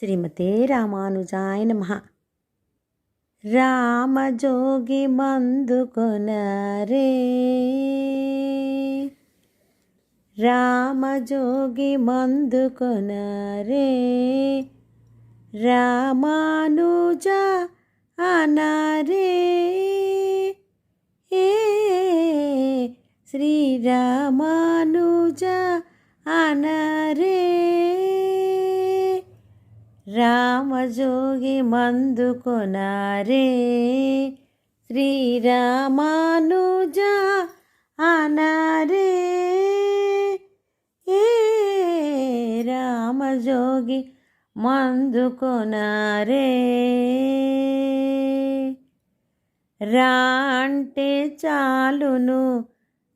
శ్రీమతే రామానుజాయ నమ. రామజోగి మందుకొనరే రామజోగి మందుకొనరే రామానుజ అనరే. ఏ శ్రీరామానుజ అనరే. రామజోగి మందుకొనారే శ్రీరామానుజ అనారే. ఏ రామజోగి మందుకొనారే రా అంటే చాలును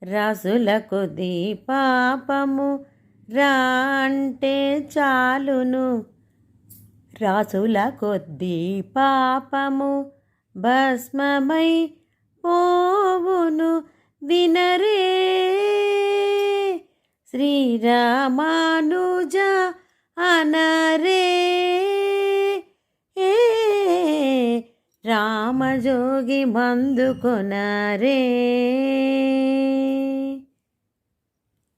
రసులకు దీపాపము రా అంటే చాలును రాసుల కొద్దీ పాపము భస్మమై పోవును వినరే. శ్రీరామానుజ అనరే. రామజోగి మందుకొనరే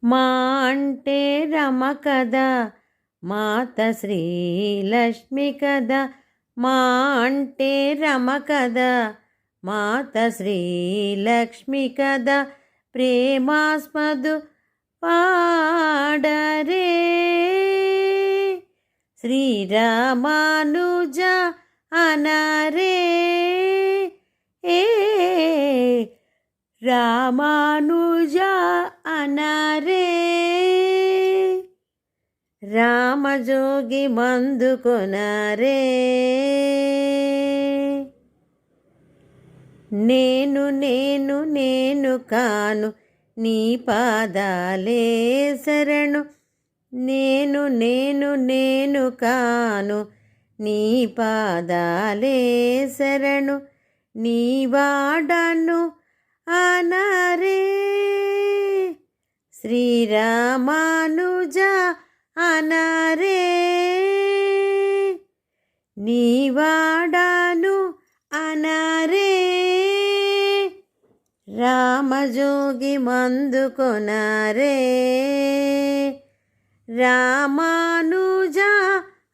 మా అంటే రమ కదా మాత శ్రీలక్ష్మి కదా మా అంటే రమ కదా మాత శ్రీలక్ష్మి కదా ప్రేమాస్మదు పాడరే. శ్రీరామానుజ అనరే. ఏ రామానుజ అనరే. రామజోగి మందుకొనరే నేను నేను నేను కాను నీ పాదాలే శరణు. నేను నేను నేను కాను నీ పాదాలే శరణు. నీ వాడను అనరే. శ్రీరామానుజ అనరే. నీవాడాను అనరే. రామజోగి మందుకొనరే రామానుజ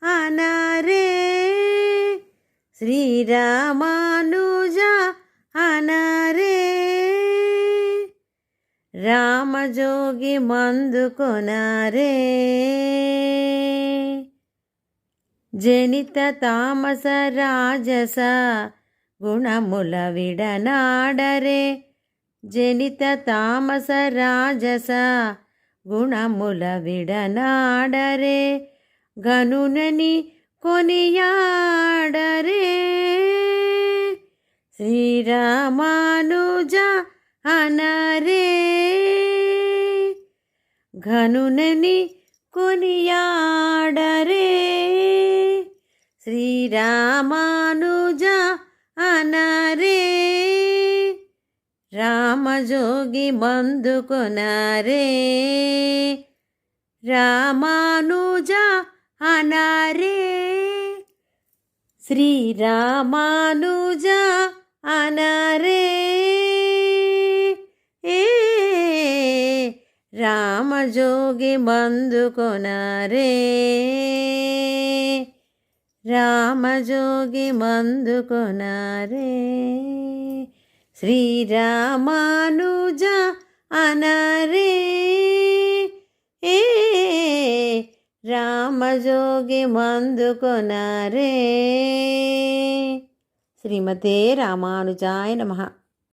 అనరే. శ్రీరామ రామజోగి మందుకొనారే. జనిత తామస రాజస గుణముల విడనాడరే. జనిత తామస రాజస గుణముల విడనాడరే. గనునని కొనియాడరే. శ్రీరామానుజ అనరే. ఘనునని కొనియాడరే. శ్రీరామానుజ అనరే. రామజోగి మందుకొనరే రామానుజ అనరే. శ్రీరామానుజ జోగి మందుకొనరే రామజోగి మందుకొనరే శ్రీరామానుజ అనరే. ఏ రామజోగి మందుకొనరే శ్రీమతే రామానుజాయ నమః.